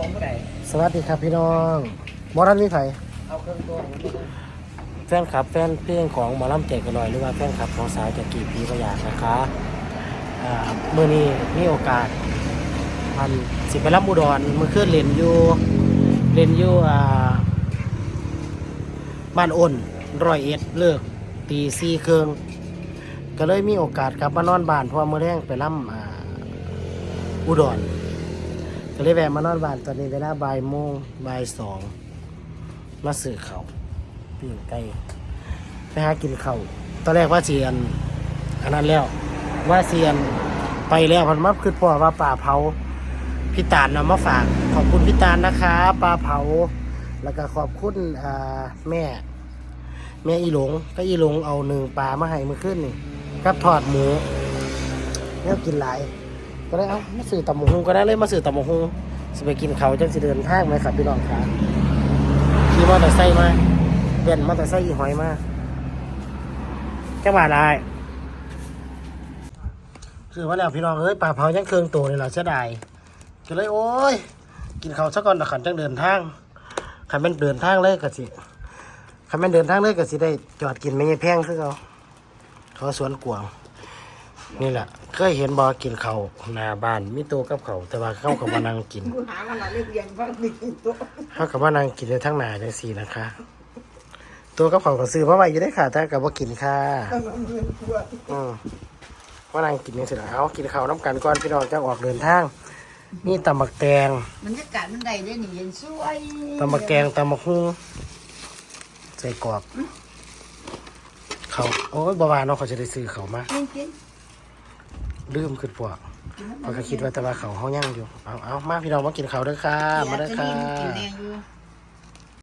ตัวเมื่อไหร่สวัสดีครับพี่น้องหมอรันวิไผเอาเครื่องตัวผมมาแฟนคลับแฟนเพลงของหมอลำเจกกันหน่อยหรือว่าแฟนคลับของสาวจากกี่ปีก็อยากนะคะอ่าเมื่อนี้มีโอกาสมันสิไปรับอุดรเมื่อคืนเล่นอยู่เล่นอยู่อ่าบ้านอ้นร้อยเอ็ดเลิกตีสี่เครื่องก็เลยมีโอกาสกลับมานอนบ้านเพราะว่าเมื่อแรงไปรับอ่าอุดร ก็เลยแวะมานอนบ้านตอนนี้เวลาบ่ายโมงบ่ายสองมาสื่อเขาปิ้งไก่ไปหากินเขาตอนแรกว่าเสียนอันนั้นแล้ว ว่าเสียนไปแล้วพันมาคือพ่อว่าป่าเผาพี่ตาลนำมาฝากขอบคุณพี่ตาลนะคะปลาเผา แล้วก็ขอบคุณแม่ แม่อีหลงก็อีหลงเอาหนึ่งปลามาให้เมื่อคืนนี่กับทอดหมูแล้วกินหลาย ก็ได้เอามาสื่อตำมงฮงก็ได้เลยมาสื่อตำมงฮงสิไปกินเขาจังสิเดินทางไหมครับพี่น้องครับขี่มอเตอร์ไซค์มาเดินมอเตอร์ไซค์อีหอยมาจังหวะได้คือว่าแล้วพี่น้องเอ้ยปลาเผายังเครื่องตัวเลยเหรอเสียดายก็เลยโอ้ย กินเขาซะก่อนนะขันจังเดินทางขันเป็นเดินทางเลยก็สิขันเป็นเดินทางเลยก็สิได้จอดกินไม่ใช่แพงคือเขาเขาสวนกวาง นี่แหละเคยเห็นบอกินเขาวหน้าบ้านมีตัวกับเขาวแต่ว่าเข้ากับมานั่งกินคุณหาวันละเรียกเรียงว่ามีตัวเข้ากับมานั่งกินในทั้งหน้าจังสี่นะคะ ตัวกับเขาวก็ซื้อมาไว้อยู่ได้ค่ะ แต่กับว่ากินค่ะต้องเอาเงินตัวอืมมานั่งกินนี่สิละเอากินข้าวน้ำกันก่อนพี่น้องจะออกเดินทางนี่ตำบักแตงบรรยากาศมันได้ได้หนิเย็นสวยตำบักแตงตำบักฮุ้งใส่กรอบเขาโอ้ยบาวาเนาะเขาจะได้ซื้อเขามากินกิน ลืมขึ้นพวกเขาก็คิดว่าแต่ว่าเขาห้องยั่งอยู่ เอาเอามาพี่น้องมากินเขาวเด้อค่ะมาเด้อค่ะ กินแรงอยู่